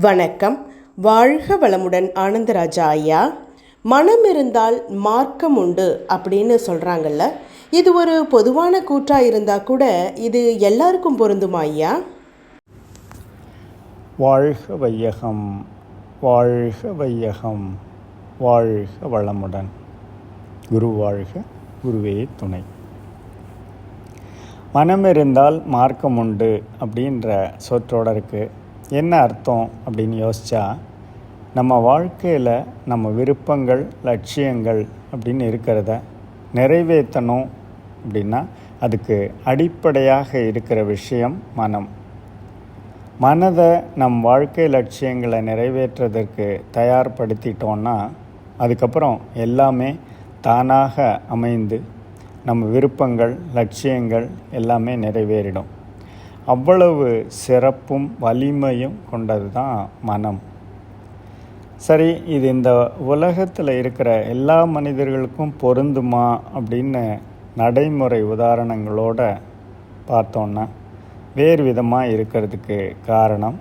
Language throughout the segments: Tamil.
வணக்கம். வாழ்க வளமுடன் ஆனந்தராஜா ஐயா. மனம் இருந்தால் மார்க்கம் உண்டு அப்படின்னு சொல்கிறாங்கல்ல இது ஒரு பொதுவான கூற்றாக இருந்தால் கூட இது எல்லாருக்கும் பொருந்துமா ஐயா? வாழ்க வையகம் வாழ்க வையகம் வாழ்க வளமுடன். குரு வாழ்க குருவே துணை. மனம் இருந்தால் மார்க்கம் உண்டு அப்படின்ற சொற்றொடருக்கு என்ன அர்த்தம் அப்படின்னு யோசித்தா நம்ம வாழ்க்கையில் நம்ம விருப்பங்கள் லட்சியங்கள் அப்படின்னு இருக்கிறத நிறைவேற்றணும் அப்படின்னா அதுக்கு அடிப்படையாக இருக்கிற விஷயம் மனம். மனதை நம் வாழ்க்கை லட்சியங்களை நிறைவேற்றுறதற்கு தயார்படுத்திட்டோன்னா அதுக்கப்புறம் எல்லாமே தானாக அமைந்து நம்ம விருப்பங்கள் லட்சியங்கள் எல்லாமே நிறைவேறிடும். அவ்வளவு சிறப்பும் வலிமையும் கொண்டது தான் மனம். சரி இது இந்த உலகத்தில் இருக்கிற எல்லா மனிதர்களுக்கும் பொருந்துமா அப்படின்னு நடைமுறை உதாரணங்களோட பார்த்தோன்னா வேறு விதமாக இருக்கிறதுக்கு காரணம்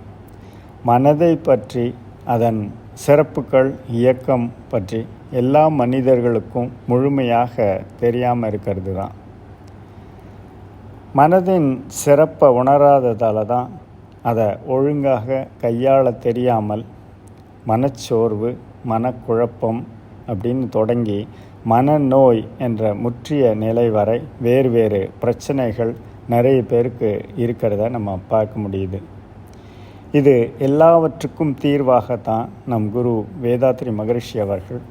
மனதை பற்றி அதன் சிறப்புகள் இயக்கம் பற்றி எல்லா மனிதர்களுக்கும் முழுமையாக தெரியாமல் இருக்கிறது தான் மனதின் சிறப்பை உணராததால் தான் அதை ஒழுங்காக கையாள தெரியாமல் மனச்சோர்வு மனக்குழப்பம் அப்படின்னு தொடங்கி மனநோய் என்ற முற்றிய நிலை வரை வேறு வேறு பிரச்சனைகள் நிறைய பேருக்கு இருக்கிறத நம்ம பார்க்க முடியுது. இது எல்லாவற்றுக்கும் தீர்வாகத்தான் நம் குரு வேதாத்ரி மகரிஷி அவர்கள்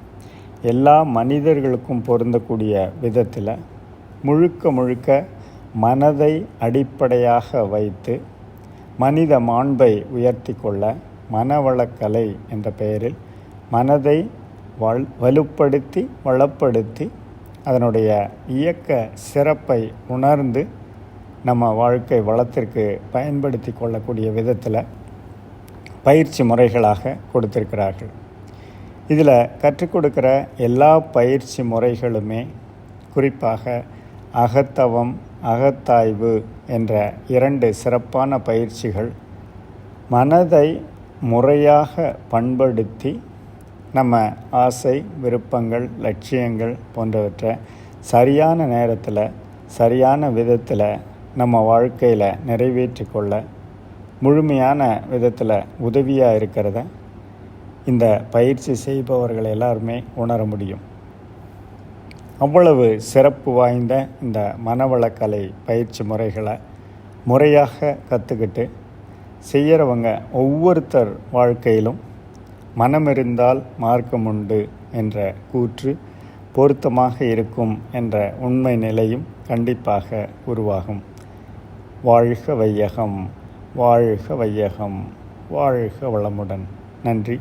எல்லா மனிதர்களுக்கும் பொருந்தக்கூடிய விதத்தில் முழுக்க முழுக்க மனதை அடிப்படையாக வைத்து மனித மாண்பை உயர்த்தி கொள்ள மனவளக்கலை என்ற பெயரில் மனதை வல் வலுப்படுத்தி வளப்படுத்தி அதனுடைய இயக்க சிறப்பை உணர்ந்து நம்ம வாழ்க்கை வளத்திற்கு பயன்படுத்தி கொள்ளக்கூடிய விதத்தில் பயிற்சி முறைகளாக கொடுத்திருக்கிறார்கள். இதில் கற்றுக் கொடுக்குற எல்லா பயிற்சி முறைகளுமே குறிப்பாக அகத்தவம் அகத்தாய்வு என்ற இரண்டு சிறப்பான பயிற்சிகள் மனதை முறையாக பண்படுத்தி நம்ம ஆசை விருப்பங்கள் லட்சியங்கள் போன்றவற்றை சரியான நேரத்தில் சரியான விதத்தில் நம்ம வாழ்க்கையில் நிறைவேற்றி கொள்ள முழுமையான விதத்தில் உதவியாக இருக்கிறத இந்த பயிற்சி செய்பவர்கள் எல்லாருமே உணர முடியும். அவ்வளவு சிறப்பு வாய்ந்த இந்த மனவளக்கலை பயிற்சி முறைகளை முறையாக கற்றுக்கிட்டு செய்கிறவங்க ஒவ்வொருத்தர் வாழ்க்கையிலும் மனம் இருந்தால் மார்க்கம் உண்டு என்ற கூற்று பொருத்தமாக இருக்கும் என்ற உண்மை நிலையும் கண்டிப்பாக உருவாகும். வாழ்க வையகம் வாழ்க வையகம் வாழ்க வளமுடன். நன்றி.